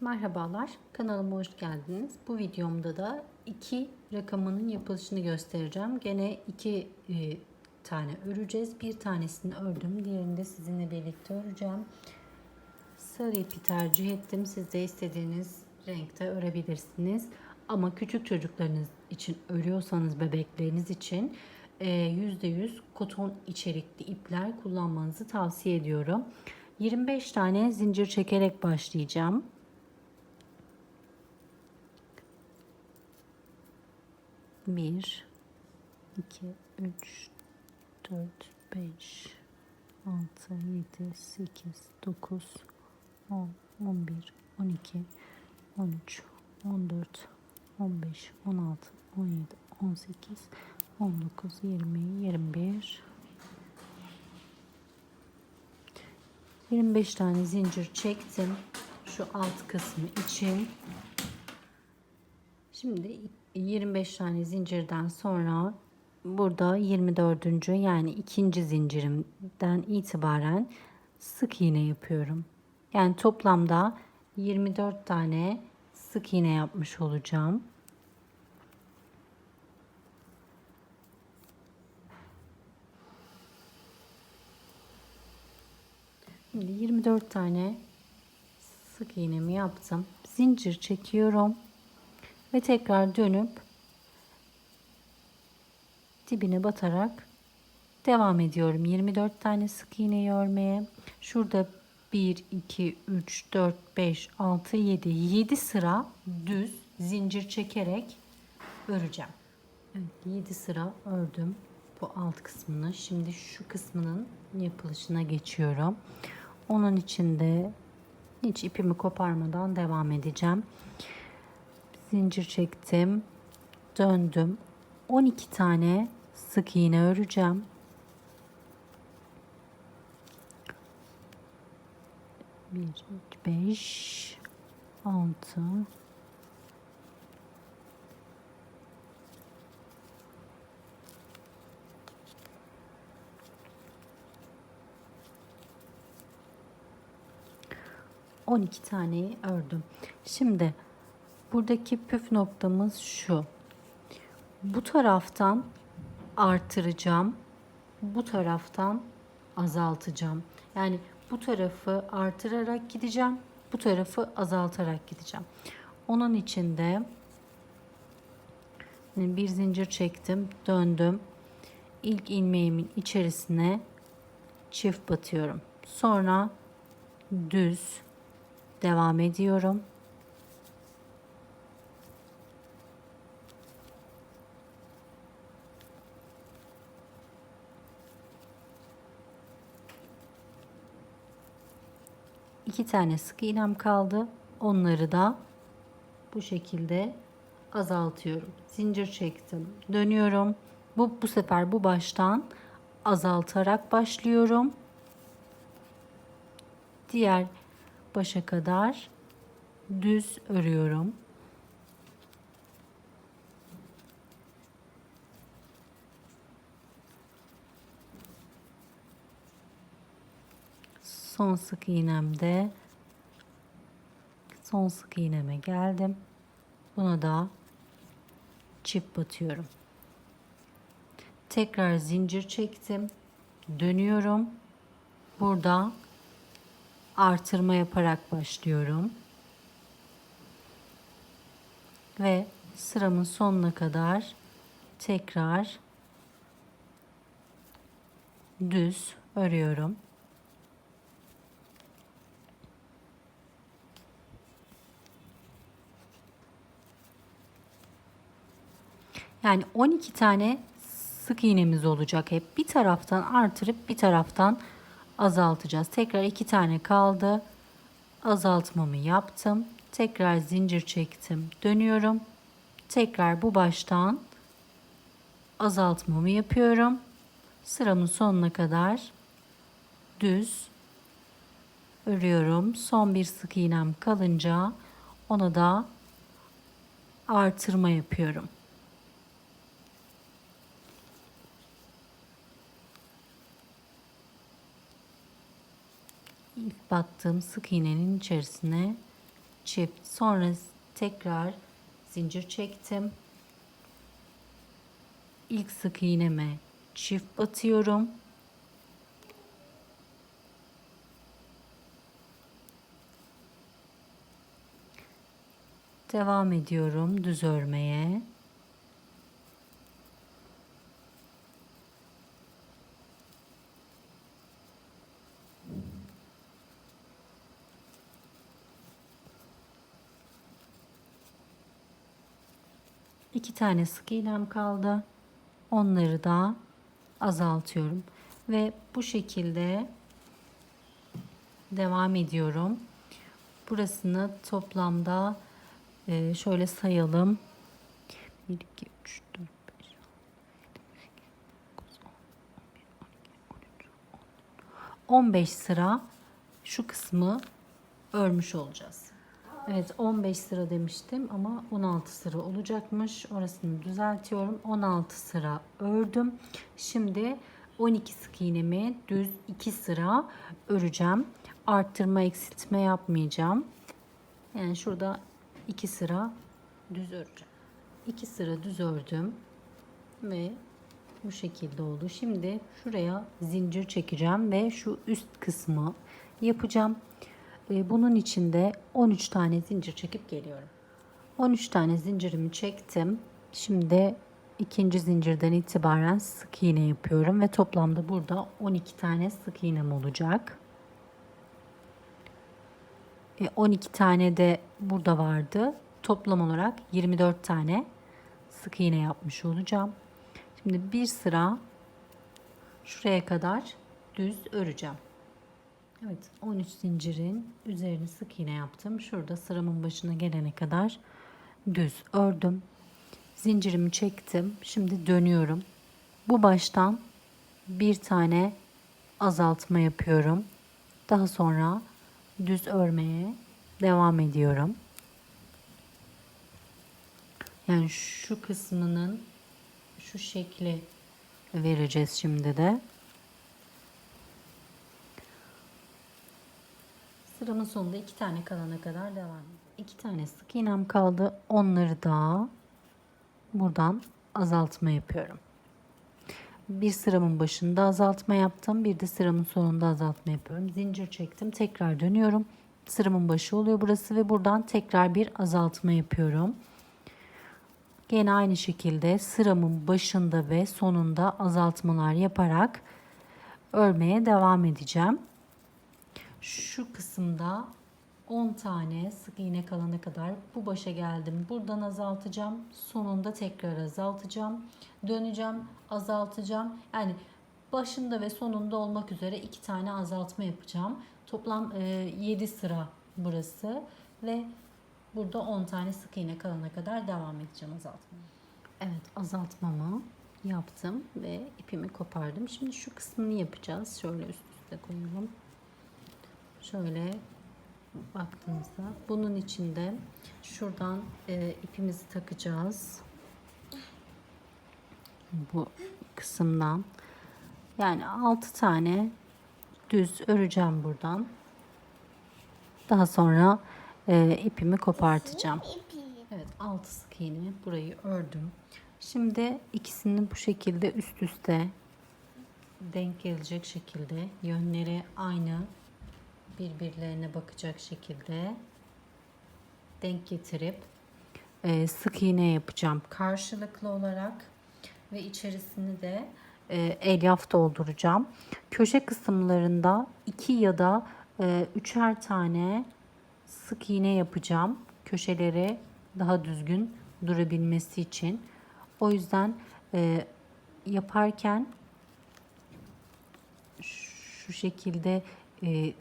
Merhabalar, kanalıma hoş geldiniz. Bu videomda da iki rakamının yapılışını göstereceğim. Gene iki e, tane öreceğiz. Bir tanesini ördüm, diğerini de sizinle birlikte öreceğim. Sarı ipi tercih ettim. Siz de istediğiniz renkte örebilirsiniz. Ama küçük çocuklarınız için örüyorsanız bebekleriniz için e, %100 koton içerikli ipler kullanmanızı tavsiye ediyorum. 25 tane zincir çekerek başlayacağım. 1 2 3 4 5 6 7 8 9 10 11 12 13 14 15 16 17 18 19 20 21 25 tane zincir çektim. Şu alt kısmı için. Şimdi 25 tane zincirden sonra burada 24. yani ikinci zincirimden itibaren sık iğne yapıyorum. Yani toplamda 24 tane sık iğne yapmış olacağım. Şimdi 24 tane sık iğnemi yaptım. Zincir çekiyorum ve tekrar dönüp dibine batarak devam ediyorum. 24 tane sık iğne örmeye. Şurada 1 2 3 4 5 6 7 7 sıra düz zincir çekerek öreceğim. Evet, 7 sıra ördüm bu alt kısmını. Şimdi şu kısmının yapılışına geçiyorum. Onun içinde hiç ipimi koparmadan devam edeceğim. Zincir çektim. Döndüm. 12 tane sık iğne öreceğim. Bir, beş, altı, 12 taneyi ördüm. Şimdi buradaki püf noktamız şu. Bu taraftan artıracağım. Bu taraftan azaltacağım. Yani bu tarafı artırarak gideceğim. Bu tarafı azaltarak gideceğim. Onun için de bir zincir çektim, döndüm. İlk ilmeğimin içerisine çift batıyorum. Sonra düz devam ediyorum. İki tane sık iğnem kaldı. Onları da bu şekilde azaltıyorum. Zincir çektim. Dönüyorum. Bu bu sefer bu baştan azaltarak başlıyorum. Diğer başa kadar düz örüyorum. Son sık iğnemde son sık iğneme geldim. Buna da çift batıyorum. Tekrar zincir çektim. Dönüyorum. Burada artırma yaparak başlıyorum. Ve sıramın sonuna kadar tekrar düz örüyorum. Yani 12 tane sık iğnemiz olacak hep. Bir taraftan artırıp bir taraftan azaltacağız. Tekrar iki tane kaldı. Azaltmamı yaptım. Tekrar zincir çektim. Dönüyorum. Tekrar bu baştan azaltmamı yapıyorum. Sıramın sonuna kadar düz örüyorum. Son bir sık iğnem kalınca ona da artırma yapıyorum. ilk battığım sık iğnenin içerisine çift sonra tekrar zincir çektim. İlk sık iğneme çift batıyorum. Devam ediyorum düz örmeye. İki tane sık iğnem kaldı. Onları da azaltıyorum. Ve bu şekilde devam ediyorum. Burasını toplamda e, şöyle sayalım. 1, 2, 3, 4, 5, 15 sıra şu kısmı örmüş olacağız. Evet 15 sıra demiştim ama 16 sıra olacakmış. Orasını düzeltiyorum. 16 sıra ördüm. Şimdi 12 sık iğnemi düz 2 sıra öreceğim. Arttırma eksiltme yapmayacağım. Yani şurada 2 sıra düz öreceğim. 2 sıra düz ördüm ve bu şekilde oldu. Şimdi şuraya zincir çekeceğim ve şu üst kısmı yapacağım. Ee, Bunun için de 13 tane zincir çekip geliyorum. 13 tane zincirimi çektim. Şimdi ikinci zincirden itibaren sık iğne yapıyorum ve toplamda burada 12 tane sık iğnem olacak. E, 12 tane de burada vardı. Toplam olarak 24 tane sık iğne yapmış olacağım. Şimdi bir sıra şuraya kadar düz öreceğim. Evet 13 zincirin üzerine sık iğne yaptım. Şurada sıramın başına gelene kadar düz ördüm. Zincirimi çektim. Şimdi dönüyorum. Bu baştan bir tane azaltma yapıyorum. Daha sonra düz örmeye devam ediyorum. Yani şu kısmının şu şekli vereceğiz şimdi de. Sıramın sonunda iki tane kalana kadar devam ediyorum. İki tane sık iğnem kaldı. Onları da buradan azaltma yapıyorum. Bir sıramın başında azaltma yaptım. Bir de sıramın sonunda azaltma yapıyorum. Zincir çektim. Tekrar dönüyorum. Sıramın başı oluyor burası ve buradan tekrar bir azaltma yapıyorum. Gene aynı şekilde sıramın başında ve sonunda azaltmalar yaparak örmeye devam edeceğim. Şu kısımda 10 tane sık iğne kalana kadar bu başa geldim. Buradan azaltacağım. Sonunda tekrar azaltacağım. Döneceğim, azaltacağım. Yani başında ve sonunda olmak üzere iki tane azaltma yapacağım. Toplam e, 7 sıra burası ve burada 10 tane sık iğne kalana kadar devam edeceğim azaltmaya. Evet azaltmamı yaptım ve ipimi kopardım. Şimdi şu kısmını yapacağız. Şöyle üst üste koyalım. Şöyle baktığımızda bunun içinde şuradan e, ipimizi takacağız. Bu kısımdan yani 6 tane düz öreceğim buradan. Daha sonra e, ipimi kopartacağım. Evet 6 sık iğne burayı ördüm. Şimdi ikisini bu şekilde üst üste denk gelecek şekilde yönleri aynı birbirlerine bakacak şekilde denk getirip e, sık iğne yapacağım karşılıklı olarak ve içerisini de e, elyaf dolduracağım. Köşe kısımlarında iki ya da e, üçer tane sık iğne yapacağım. Köşeleri daha düzgün durabilmesi için. O yüzden e, yaparken şu şekilde e,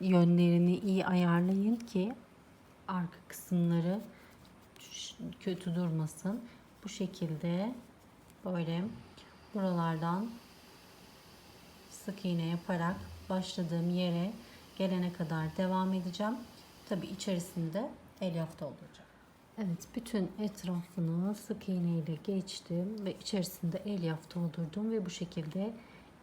yönlerini iyi ayarlayın ki arka kısımları kötü durmasın. Bu şekilde böyle buralardan sık iğne yaparak başladığım yere gelene kadar devam edeceğim. Tabi içerisinde elyaf dolduracağım. Evet bütün etrafını sık iğne ile geçtim ve içerisinde elyaf doldurdum ve bu şekilde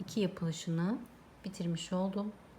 iki yapılışını bitirmiş oldum.